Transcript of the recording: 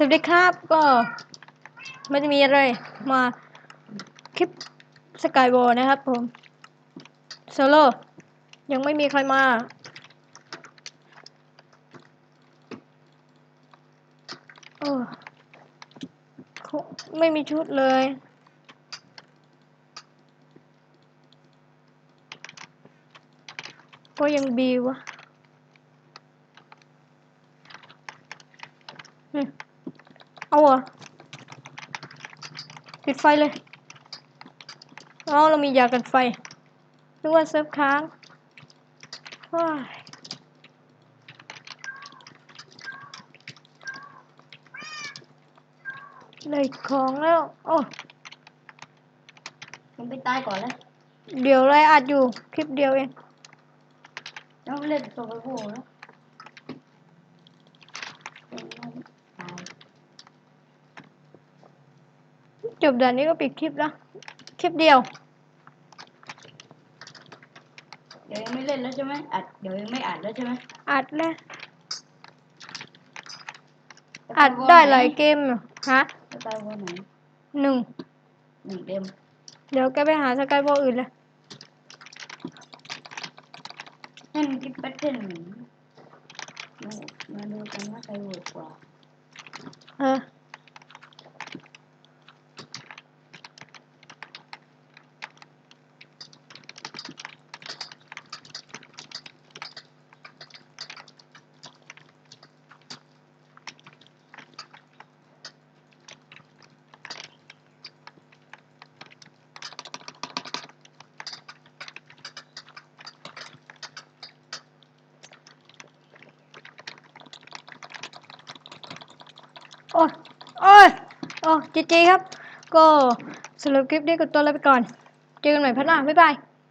สวัสดีครับก็ไม่ได้มีอะไรมาคลิปสกายวอลนะครับผมโซโล่ยังไม่มีใครมา โอ้ไม่มีชุดเลยก็ยังบีวะอืม เอาเหรอปิดไฟเลยอ๋อเรามียากันไฟนึกว่าเซิร์ฟค้างว้ายได้ของแล้ว โอ้มึงไปตายก่อนเลยเดี๋ยวเลยอัดอยู่ คลิปเดียวเองแล้วเล่นตัวไปโผล่แล้วตาย จบด่านนี้ก็ปิดคลิปแล้ว คลิปเดียว เดี๋ยวยังไม่เล่นแล้วใช่ไหมอัดเดี๋ยวยังไม่อัดแล้วใช่ไหมอัดแล้วอัดได้หลายเกมอยู่ฮะจะตายวันไหนหนึ่งหนึ่งเต็มเดี๋ยวแกไปหาสกายบอลอื่นเลยเล่นกิ๊บแบทเทิลมามาดูกันว่าใครโหดกว่า เออ โอ้ยโอ้ยโอ้จีจีครับ ก็สำหรับคลิปนี้ก็ตัวลาไปก่อน เจอกันใหม่พัฒนาบ๊ายบาย